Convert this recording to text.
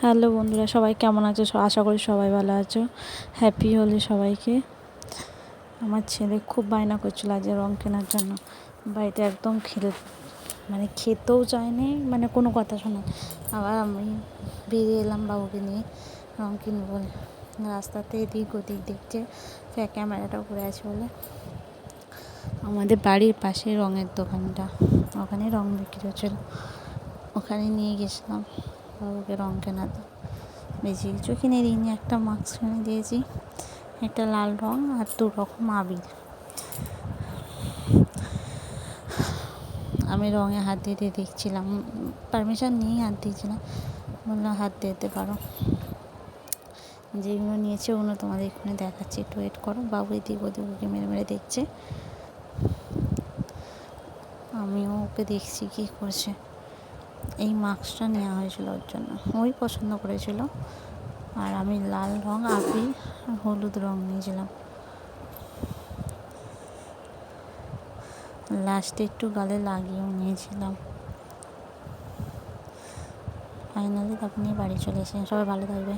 Hello বন্ধুরা, সবাই কেমন আছো? আশা করি সবাই ভালো আছো। হ্যাপি হলে সবাইকে। আমার ছেলে খুব বায়না করছিল আজ রং কেনার জন্য। বাড়িতে একদম খেলে মানে খেতেও চায়নি মানে কোনো কথা শোনে আবার আমি বেরিয়ে এলাম বাবুকে নিয়ে রং কিনবো বলে। রাস্তাতে এদিক ওদিক দেখছে ফ্যা- ক্যামেরাটা উপরে আছে বলে। আমাদের বাড়ির পাশে রঙের দোকানটা। ওখানে রং বিক্রি হচ্ছিল। ওখানে নিয়ে গেছিলাম। বাবুকে রং কেনাতে বেশি কিছু কিনে দিইনি, একটা মাস্ক কিনে দিয়েছি, একটা লাল রং আর দু রকম আবির। আমি রঙে হাত দিয়ে দেখছিলাম পারমিশন নিয়েই হাত দিয়েছিলাম। বললাম হাত দিতে পারো। যেগুলো নিয়েছে ওগুলো তোমাদের এখানে দেখাচ্ছি। একটু ওয়েট করো, বাবু এদিক ওদিক ওকে মেরে মেরে দেখছে। আমিও ওকে দেখছি কী করছে। এই মাস্কটা নেওয়া হয়েছিল ওর জন্য। ওই পছন্দ করেছিল। আর আমি লাল রঙ আপি হলুদ রঙ নিয়েছিলাম। লাস্টে একটু গালে লাগিয়েও নিয়েছিলাম। ফাইনালি তখনই বাড়ি চলে এসে সবাই ভালো থাকবে